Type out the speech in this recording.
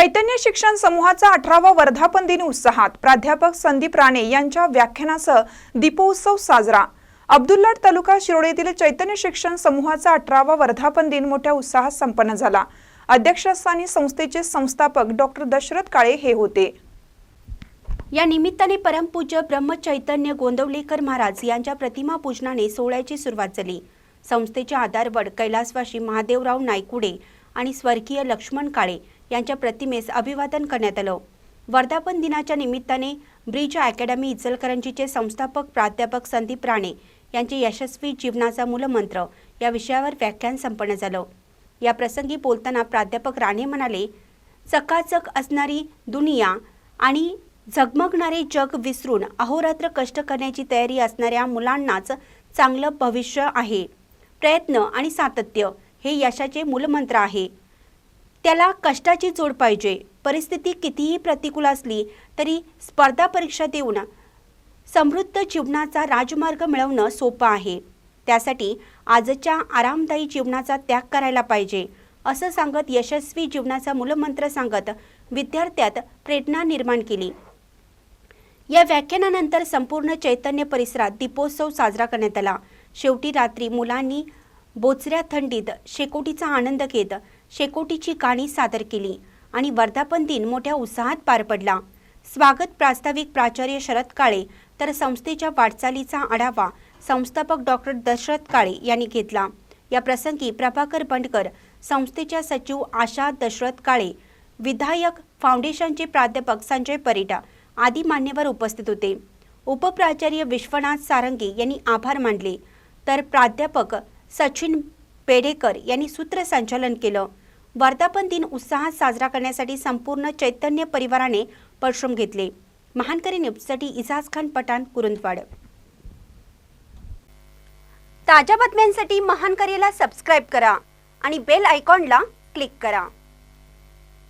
चैतन्य शिक्षण समूहाचा अठरावा वर्धापन दिन उत्साहात प्राध्यापक संदीप राणे यांच्या व्याख्यानासह दीपोत्सव साजरा. अब्दुल्लाट तालुका शिरोडेतील चैतन्य शिक्षण समूहाचा अठरावा वर्धापन दिन मोठ्या उत्साहात संपन्न झाला. अध्यक्षस्थानी संस्थेचे संस्थापक डॉक्टर दशरथ काळे हे होते. या निमित्ताने परमपूज्य ब्रह्मचैतन्य गोंदवलेकर महाराज यांच्या प्रतिमा पूजनाने सोहळ्याची सुरुवात झाली. संस्थेचे आधारवड कैलासवाशी महादेवराव नायकुडे आणि स्वर्गीय लक्ष्मण काळे यांच्या प्रतिमेस अभिवादन करण्यात आलं. वर्धापन दिनाच्या निमित्ताने ब्रिज अकॅडमी इचलकरंजीचे संस्थापक प्राध्यापक संदीप राणे यांचे यशस्वी जीवनाचा मूलमंत्र या विषयावर व्याख्यान संपन्न झालं. या प्रसंगी बोलताना प्राध्यापक राणे म्हणाले चकाचक असणारी दुनिया आणि झगमगणारे जग विसरून अहोरात्र कष्ट करण्याची तयारी असणाऱ्या मुलांनाच चांगलं भविष्य आहे. प्रयत्न आणि सातत्य हे यशाचे मूलमंत्र आहे. त्याला कष्टाची जोड पाहिजे. परिस्थिती कितीही प्रतिकूल असली तरी स्पर्धा परीक्षा देऊन समृद्ध जीवनाचा राजमार्ग मिळवणं सोपं आहे. त्यासाठी आजच्या आरामदायी जीवनाचा त्याग करायला पाहिजे असं सांगत यशस्वी जीवनाचा मूलमंत्र सांगत विद्यार्थ्यात प्रेरणा निर्माण केली. या व्याख्यानानंतर संपूर्ण चैतन्य परिसरात दीपोत्सव साजरा करण्यात आला. शेवटी रात्री मुलांनी बोचऱ्या थंडीत शेकोटीचा आनंद घेत शेकोटीची गाणी सादर केली आणि वर्धापन दिन मोठ्या उत्साहात पार पडला. स्वागत प्रास्ताविक प्राचार्य शरद काळे तर संस्थेच्या वाटचालीचा आढावा संस्थापक डॉक्टर दशरथ काळे यांनी घेतला. या प्रसंगी प्रभाकर बंडकर संस्थेच्या सचिव आशा दशरथ काळे विधायक फाउंडेशनचे प्राध्यापक संजय परिटा आदी मान्यवर उपस्थित होते. उपप्राचार्य विश्वनाथ सारंगी यांनी आभार मानले. तर प्राध्यापक सचिन पेडेकर यांनी सूत्रसंचालन केलं. वर्धापन दिन उत्साहात साजरा करण्यासाठी संपूर्ण चैतन्य परिवाराने परिश्रम घेतले. महानकरी न्यूजसाठी इजाज खान पठाण कुरुंदवाड. ताज्या बातम्यांसाठी महानकरीला सबस्क्राईब करा आणि बेल आयकॉनला क्लिक करा.